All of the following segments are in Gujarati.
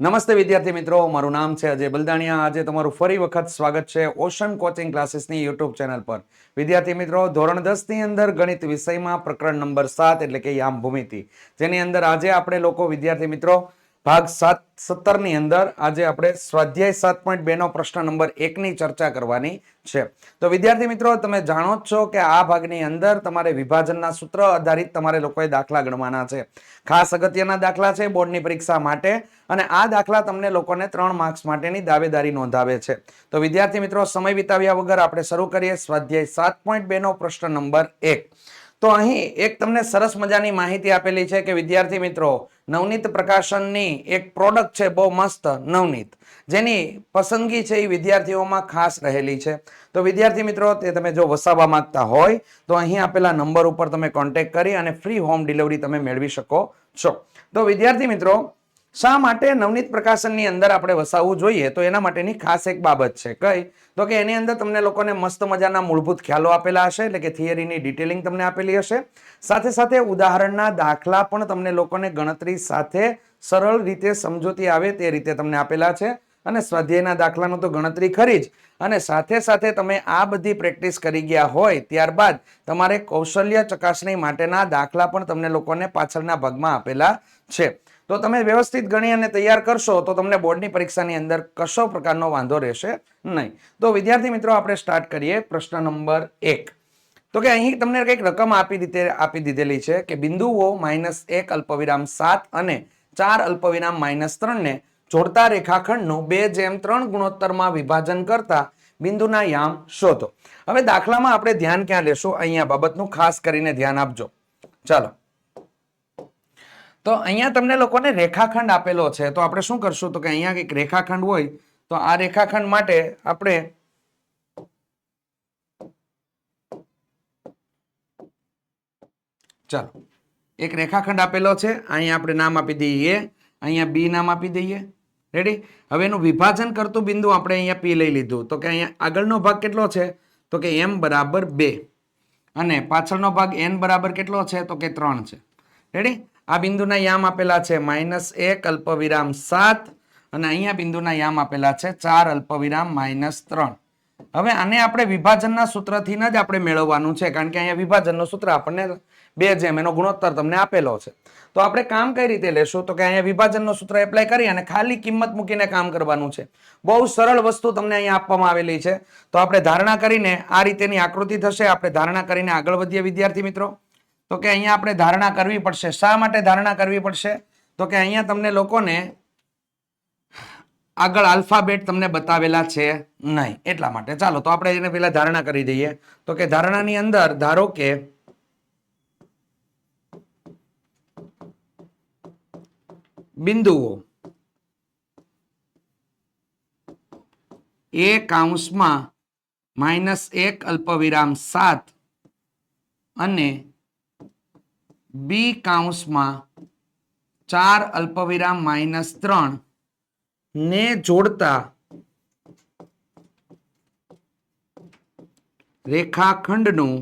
નમસ્તે વિદ્યાર્થી મિત્રો, મારું નામ છે અજય બલદાણિયા. આજે તમારું ફરી વખત સ્વાગત છે ઓશન કોચિંગ ક્લાસીસની યુટ્યુબ ચેનલ પર. વિદ્યાર્થી મિત્રો, ધોરણ દસની અંદર ગણિત વિષયમાં પ્રકરણ નંબર સાત એટલે કે યામ ભૂમિતિ જેની અંદર આજે આપણે લોકો વિદ્યાર્થી મિત્રો ભાગ સાત સત્તરની અંદર આજે આપણે સ્વાધ્યાય સાત પોઈન્ટ બેનો પ્રશ્ન નંબર એકની ચર્ચા કરવાની છે. તો વિદ્યાર્થી મિત્રો, તમે જાણો જ છો કે આ ભાગની અંદર તમારે વિભાજનના સૂત્ર આધારિત તમારે લોકોએ દાખલા ગણવાના છે. ખાસ અગત્યના દાખલા છે બોર્ડની પરીક્ષા માટે અને આ દાખલા તમને લોકોને ત્રણ માર્ક્સ માટેની દાવેદારી નોંધાવે છે. તો વિદ્યાર્થી મિત્રો, સમય વિતાવ્યા વગર આપણે શરૂ કરીએ સ્વાધ્યાય સાત પોઈન્ટ બેનો પ્રશ્ન નંબર એક. તો અહીં એક તમને સરસ મજાની માહિતી આપેલી છે કે વિદ્યાર્થી મિત્રો, નવનીત પ્રકાશનની એક પ્રોડક્ટ છે, બહુ મસ્ત નવનીત. જેની પસંદગી છે એ વિદ્યાર્થીઓમાં ખાસ રહેલી છે. તો વિદ્યાર્થી મિત્રો, તે તમે જો વસાવવા માંગતા હોય, તો અહીં આપેલા નંબર ઉપર તમે કોન્ટેક્ટ કરી અને ફ્રી હોમ ડિલિવરી તમે મેળવી શકો છો. તો વિદ્યાર્થી મિત્રો શા માટે નવનીત પ્રકાશનની અંદર આપણે વસાવવું જોઈએ? તો એના માટેની ખાસ એક બાબત છે. કઈ? તો કે એની અંદર તમને લોકોને મસ્ત મજાના મૂળભૂત ખ્યાલો આપેલા હશે, એટલે કે થિયરીની ડિટેલિંગ તમને આપેલી હશે. સાથે સાથે ઉદાહરણના દાખલા પણ તમને લોકોને ગણતરી સાથે સરળ રીતે સમજૂતી આવે તે રીતે તમને આપેલા છે. અને સ્વાધ્યાયના દાખલાનું તો ગણતરી ખરી જ. અને સાથે સાથે તમે આ બધી પ્રેક્ટિસ કરી ગયા હોય, ત્યારબાદ તમારે કૌશલ્ય ચકાસણી માટેના દાખલા પણ તમને લોકોને પાછળના ભાગમાં આપેલા છે. તો તમે વ્યવસ્થિત ગણી અને તૈયાર કરશો તો તમને બોર્ડની પરીક્ષાની અંદર કશો પ્રકારનો વાંધો રહેશે નહીં. તો વિદ્યાર્થી મિત્રો, આપણે સ્ટાર્ટ કરીએ પ્રશ્ન નંબર એક. તો કે અહીં તમને કંઈક રકમ આપી દીધે, આપી દીધેલી છે કે બિંદુઓ માઇનસ એક અલ્પવિરામ સાત અને ચાર અલ્પવિરામ માઇનસ ત્રણને જોડતા રેખાખંડનું બે જેમ ત્રણ ગુણોત્તરમાં વિભાજન કરતા બિંદુના યામ શોધો. હવે દાખલામાં આપણે ધ્યાન ક્યાં લેશું? અહીંયા બાબતનું ખાસ કરીને ધ્યાન આપજો. ચાલો. તો અહીંયા તમને લોકોને રેખાખંડ આપેલો છે. તો આપણે શું કરશું? તો કે અહીંયા કંઈક રેખાખંડ હોય, તો આ રેખાખંડ માટે આપણે ચાલો, એક રેખાખંડ આપેલો છે. અહીંયા આપણે નામ આપી દઈએ. અહીંયા બી નામ આપી દઈએ. રેડી હવે એનું વિભાજન કરતું બિંદુ આપણે અહીંયા પી લઈ લીધું. તો કે અહીંયા આગળનો ભાગ કેટલો છે? તો કે એમ બરાબર બે. અને પાછળનો ભાગ એન બરાબર કેટલો છે? તો કે ત્રણ છે. રેડી આ બિંદુના યામ આપેલા છે માઇનસ એક અલ્પવિરામ સાત અને અહીંયા બિંદુના યામ આપેલા છે ચાર અલ્પવિરામ માઇનસ ત્રણ. હવે આને આપણે વિભાજનના સૂત્રથી જ આપણે મેળવવાનું છે કારણ કે અહીંયા વિભાજનનું સૂત્ર આપણને બે જેમ એનો ગુણોત્તર તમને આપેલો છે. તો આપણે કામ કઈ રીતે લેશું? તો કે અહીંયા વિભાજનનું સૂત્ર એપ્લાય કરી અને ખાલી કિંમત મૂકીને કામ કરવાનું છે. બહુ સરળ વસ્તુ તમને અહીંયા આપવામાં આવેલી છે. તો આપણે ધારણા કરીને આ રીતેની આકૃતિ થશે. આપણે ધારણા કરીને આગળ વધીએ વિદ્યાર્થી મિત્રો. તો કે અહીંયા આપણે ધારણા કરવી પડશે. શા માટે ધારણા કરવી પડશે? તો કે અહીંયા તમને લોકોને આગળ આલ્ફાબેટ તમને બતાવેલા છે નહીં. એટલા માટે. ચાલો, તો આપણે એને પેલા ધારણા કરી દઈએ. તો કે ધારણાની અંદર ધારો કે બિંદુઓ એ કાઉન્સમાં માઇનસ એક અલ્પવિરામ સાત અને બી કાઉન્સમાં ચાર અલ્પવિરામ માઇનસ ત્રણ ને જોડતા રેખાખંડનું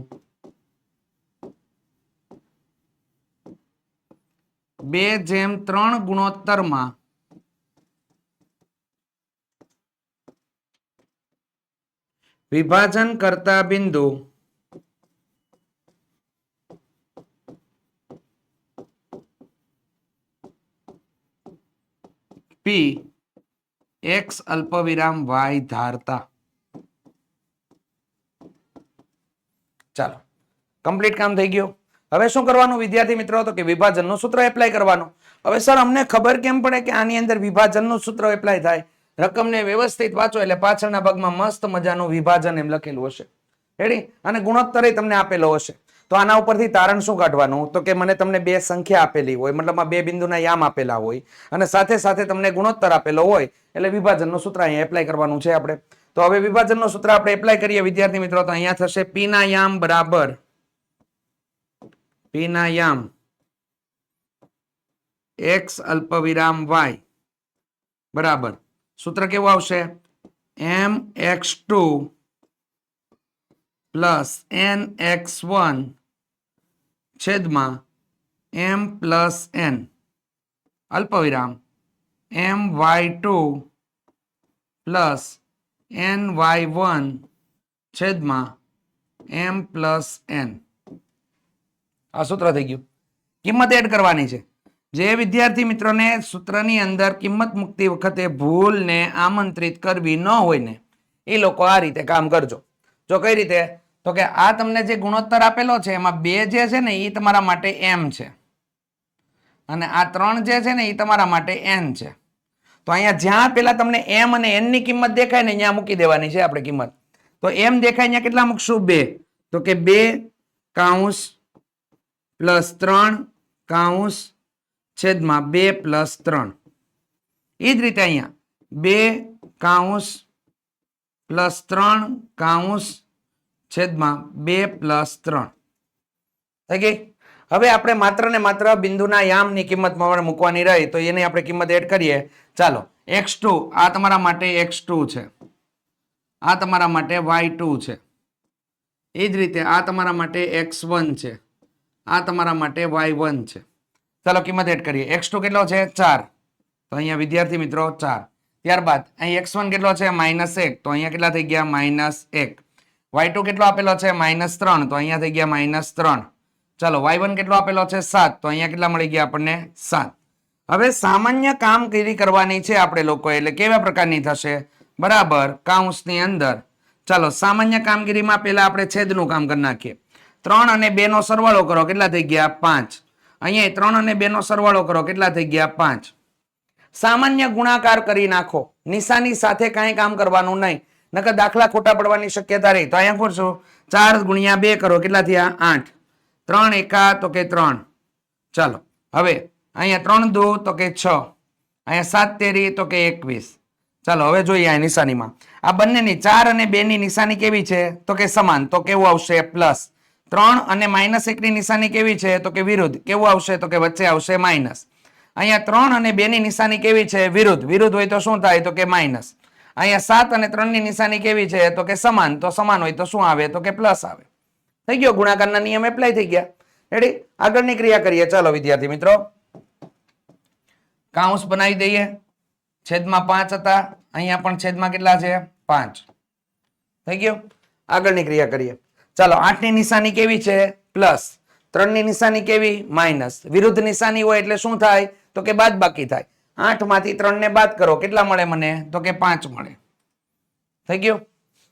બે જેમ ત્રણ ગુણોત્તરમાં વિભાજન કરતા બિંદુ પી એક્સ અલ્પવિરામ વાય ધારતા. ચાલો. કમ્પ્લીટ કામ થઈ ગયું. હવે શું કરવાનું વિદ્યાર્થી મિત્રો? તો કે વિભાજનનું સૂત્ર એપ્લાય કરવાનું. હવે સર, અમને ખબર કેમ પડે કે આની અંદર વિભાજનનું સૂત્ર એપ્લાય થાય? રકમને વ્યવસ્થિત વાંચો એટલે પાછળના ભાગમાં મસ્ત મજાનું વિભાજન એમ લખેલું હશે. રેડી અને ગુણોત્તરે તમને આપેલો હશે. તો આના ઉપરથી તારણ શું કાઢવાનું? તો કે મને તમને બે સંખ્યા આપેલી હોય, મતલબ બે બિંદુના યામ આપેલા હોય, અને સાથે સાથે તમને ગુણોત્તર આપેલો હોય, એટલે વિભાજનનું સૂત્ર અહીંયા એપ્લાય કરવાનું છે આપણે. તો હવે વિભાજનનું સૂત્ર આપણે એપ્લાય કરીએ. વિદ્યાર્થી મિત્રો, તો અહીંયા થશે પી યામ બરાબર. પી ના યામ. એક્સ અલ્પવિરામ વાય બરાબર. સૂત્ર કેવું આવશે? M X two plus N X one છેદમાં એમ પ્લસ એન. અલ્પવિરામ. M Y two plus N Y one છેદમાં એમ પ્લસ એન. આ સૂત્ર થઈ ગયું. કિંમત એડ કરવાની છે. જે વિદ્યાર્થી મિત્રોને સૂત્રની અંદર કિંમત મૂકતી વખતે ભૂલને આમંત્રિત કરવી ન હોય ને, એ લોકો આ રીતે કામ કરજો. જો કઈ રીતે તો કે આ તમને જે ગુણોત્તર આપેલો છે, એમાં બે જે છે ને એ તમારા માટે એમ છે. અને આ ત્રણ જે છે ને એ તમારા માટે એન છે. તો અહીંયા જ્યાં પેલા તમને એમ અને એનની કિંમત દેખાય ને ત્યાં મૂકી દેવાની છે આપણે કિંમત. તો એમ દેખાય અહીંયા કેટલા મૂકશું? બે. તો કે બે કાઉન્સ પ્લસ ત્રણ કાઉન્સ છેદમાં બે પ્લસ ત્રણ. એ જ રીતે અહીંયા બે કાઉન્સ પ્લસ ત્રણ કાઉન્સ છેદમાં બે પ્લસ ત્રણ. થઈ ગઈ? હવે આપણે માત્ર ને માત્ર બિંદુના યામની કિંમત મૂકવાની રહી, તો એની આપણે કિંમત એડ કરીએ. ચાલો, એક્સ ટુ, આ તમારા માટે એક્સ ટુ છે. આ તમારા માટે વાય ટુ છે. એ જ રીતે આ તમારા માટે એક્સ વન છે. આ તમારા માટે વાય વન છે. ચાલો, કિંમત એડ કરીએ. એક્સ ટુ કેટલો છે? ચાર. તો અહીંયા વિદ્યાર્થી મિત્રો ચાર. ત્યારબાદ, અહીં એક્સ વન કેટલો છે? માઇનસ એક. તો અહીંયા કેટલા થઈ ગયા? માઇનસ એક. વાય ટુ કેટલો આપેલો છે? માઇનસ ત્રણ તો અહીંયા થઈ ગયા માઇનસ ત્રણ ચાલો વાય વન કેટલો આપેલો છે? સાત. તો અહીંયા કેટલા મળી ગયા આપણને? સાત. હવે સામાન્ય કામગીરી કરવાની છે આપણે લોકો એટલે કેવા પ્રકારની થશે? બરાબર કાઉન્સની અંદર. ચાલો, સામાન્ય કામગીરીમાં પહેલા આપણે છેદનું કામ કરી નાખીએ. ત્રણ અને બે નો સરવાળો કરો, કેટલા થઈ ગયા? પાંચ. અહીંયા ત્રણ અને બે નો સરવાળો કરો, કેટલા થઈ ગયા? પાંચ. સામાન્ય ગુણાકાર કરી નાખો. નિશાની સાથે કાંઈ કામ કરવાનું નહીં. નકર દાખલા ખોટા પડવાની શક્યતા રહી. તો અહીંયા કરશું ચાર ગુણ્યા બે કરો. કેટલા થયા? આઠ. ત્રણ એકા તો કે ત્રણ. ચાલો. હવે અહીંયા ત્રણ દો તો કે છ. અહીંયા સાત તેરી તો કે એકવીસ. ચાલો, હવે જોઈએ આ નિશાનીમાં. આ બંનેની ચાર અને બેની નિશાની કેવી છે? તો કે સમાન. તો કેવું આવશે? પ્લસ. ત્રણ અને માઇનસ એકની નિશાની કેવી છે? તો કે વિરુદ્ધ. કેવું આવશે? તો કે વચ્ચે આવશે માઇનસ. અહીંયા ત્રણ અને બેની નિશાની કેવી છે? વિરુદ્ધ. વિરુદ્ધ હોય તો શું થાય? તો કે માઇનસ. અહીંયા સાત અને ત્રણની નિશાની કેવી છે? તો કે સમાન. તો સમાન હોય તો શું આવે? તો કે પ્લસ આવે. થઈ ગયો? ગુણાકારના નિયમ એપ્લાય થઈ ગયા. રેડી આગળની ક્રિયા કરીએ. ચાલો વિદ્યાર્થી મિત્રો. કાઉન્સ બનાવી દઈએ. છેદમાં પાંચ હતા. અહીંયા પણ છેદમાં કેટલા છે? પાંચ. થઈ ગયો? આગળની ક્રિયા કરીએ. ચાલો, આઠની નિશાની કેવી છે? પ્લસ ત્રણની નિશાની કેવી? માઇનસ વિરુદ્ધ નિશાની હોય એટલે શું થાય? તો કે બાદ બાકી થાય. આઠમાંથી ત્રણ ને બાદ કરો. કેટલા મળે મને? તો કે પાંચ મળે. થઈ ગયું?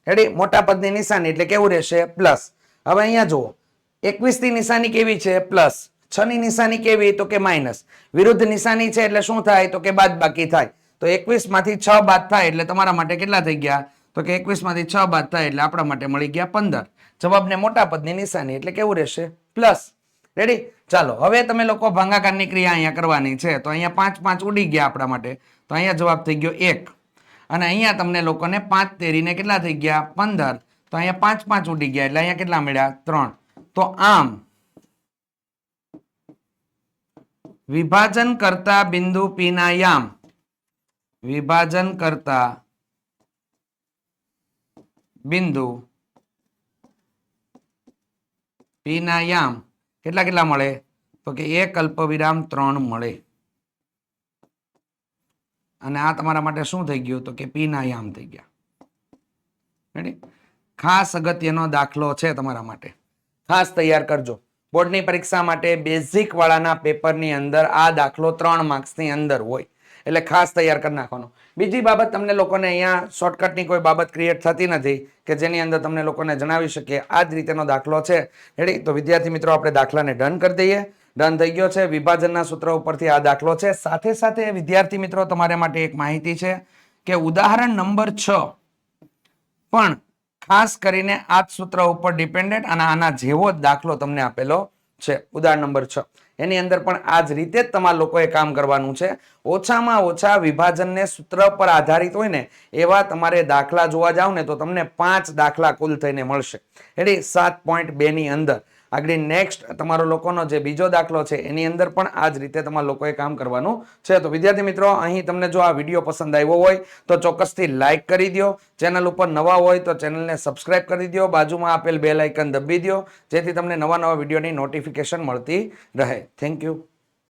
રેડી મોટા પદની નિશાની એટલે કેવું રહેશે? પ્લસ હવે અહીંયા જુઓ. એકવીસની નિશાની કેવી છે? પ્લસ છ ની નિશાની કેવી? તો કે માઇનસ વિરુદ્ધ નિશાની છે એટલે શું થાય? તો કે બાદ બાકી થાય. તો એકવીસમાંથી છ બાદ થાય એટલે તમારા માટે કેટલા થઈ ગયા? તો કે એકવીસમાંથી છ બાદ થાય એટલે આપણા માટે મળી ગયા પંદર. જવાબને મોટા પદની નિશાની એટલે કેવું રહેશે? પ્લસ રેડી ચાલો, હવે તમે લોકો ભાંગાકારની ક્રિયા અહીંયા કરવાની છે. તો અહીંયા પાંચ પાંચ ઉડી ગયા આપણા માટે. તો અહીંયા જવાબ થઈ ગયો એક. અને અહીંયા તમને લોકોને પાંચ તેરીને કેટલા થઈ ગયા? પંદર. તો અહીંયા પાંચ પાંચ ઉડી ગયા, એટલે અહીંયા કેટલા મળ્યા? ત્રણ. તો આમ, વિભાજન કરતા બિંદુ પીના યામ. વિભાજન કરતા બિંદુ પીના યામ. કેટલા કેટલા મળે? તો કે એક અલ્પ વિરામ ત્રણ મળે. અને આ તમારા માટે શું થઈ ગયું? તો કે પી ના યામ થઈ ગયા. રેડી ખાસ અગત્યનો દાખલો છે તમારા માટે. ખાસ તૈયાર કરજો. બોર્ડની પરીક્ષા માટે બેઝિક વાળાના પેપરની અંદર આ દાખલો ત્રણ માર્ક્સની અંદર હોય. એટલે ખાસ તૈયાર કરી નાખવાનો. બીજી બાબત તમને લોકોને અહીંયા શોર્ટકટની કોઈ બાબત ક્રિએટ થતી નથી કે જેની અંદર તમને લોકોને જણાવી શકીએ, આ જ રીતેનો દાખલો છે. રેડી તો વિદ્યાર્થી મિત્રો, આપણે દાખલાને ડન કરી દઈએ. ડન થઈ ગયો છે. વિભાજનના સૂત્ર ઉપરથી આ દાખલો છે. સાથે સાથે વિદ્યાર્થી મિત્રો, તમારા માટે એક માહિતી છે કે ઉદાહરણ નંબર છ પણ ખાસ કરીને આ સૂત્ર ઉપર ડિપેન્ડન્ટ અને આના જેવો જ દાખલો તમને આપેલો છે. ઉદાહરણ નંબર છ. એની અંદર પણ આ જ રીતે જ તમારા લોકોએ કામ કરવાનું છે. ઓછામાં ઓછા વિભાજનને સૂત્ર પર આધારિત હોય ને એવા તમારે દાખલા જોવા જાવ ને તો તમને પાંચ દાખલા કુલ થઈને મળશે. એટલે સાત પોઈન્ટ બેની અંદર. આગળ નેક્સ્ટ તમારો લોકોનો જે બીજો દાખલો છે, એની અંદર પણ આ જ રીતે તમારા લોકોએ કામ કરવાનું છે. તો વિદ્યાર્થી મિત્રો, અહીં તમને જો આ વીડિયો પસંદ આવ્યો હોય, તો ચોક્કસથી લાઇક કરી દો ચેનલ ઉપર નવા હોય, તો ચેનલને સબસ્ક્રાઇબ કરી દો બાજુમાં આપેલ બે લાઇકન દબી દો જેથી તમને નવા નવા વિડીયોની નોટિફિકેશન મળતી રહે. Thank you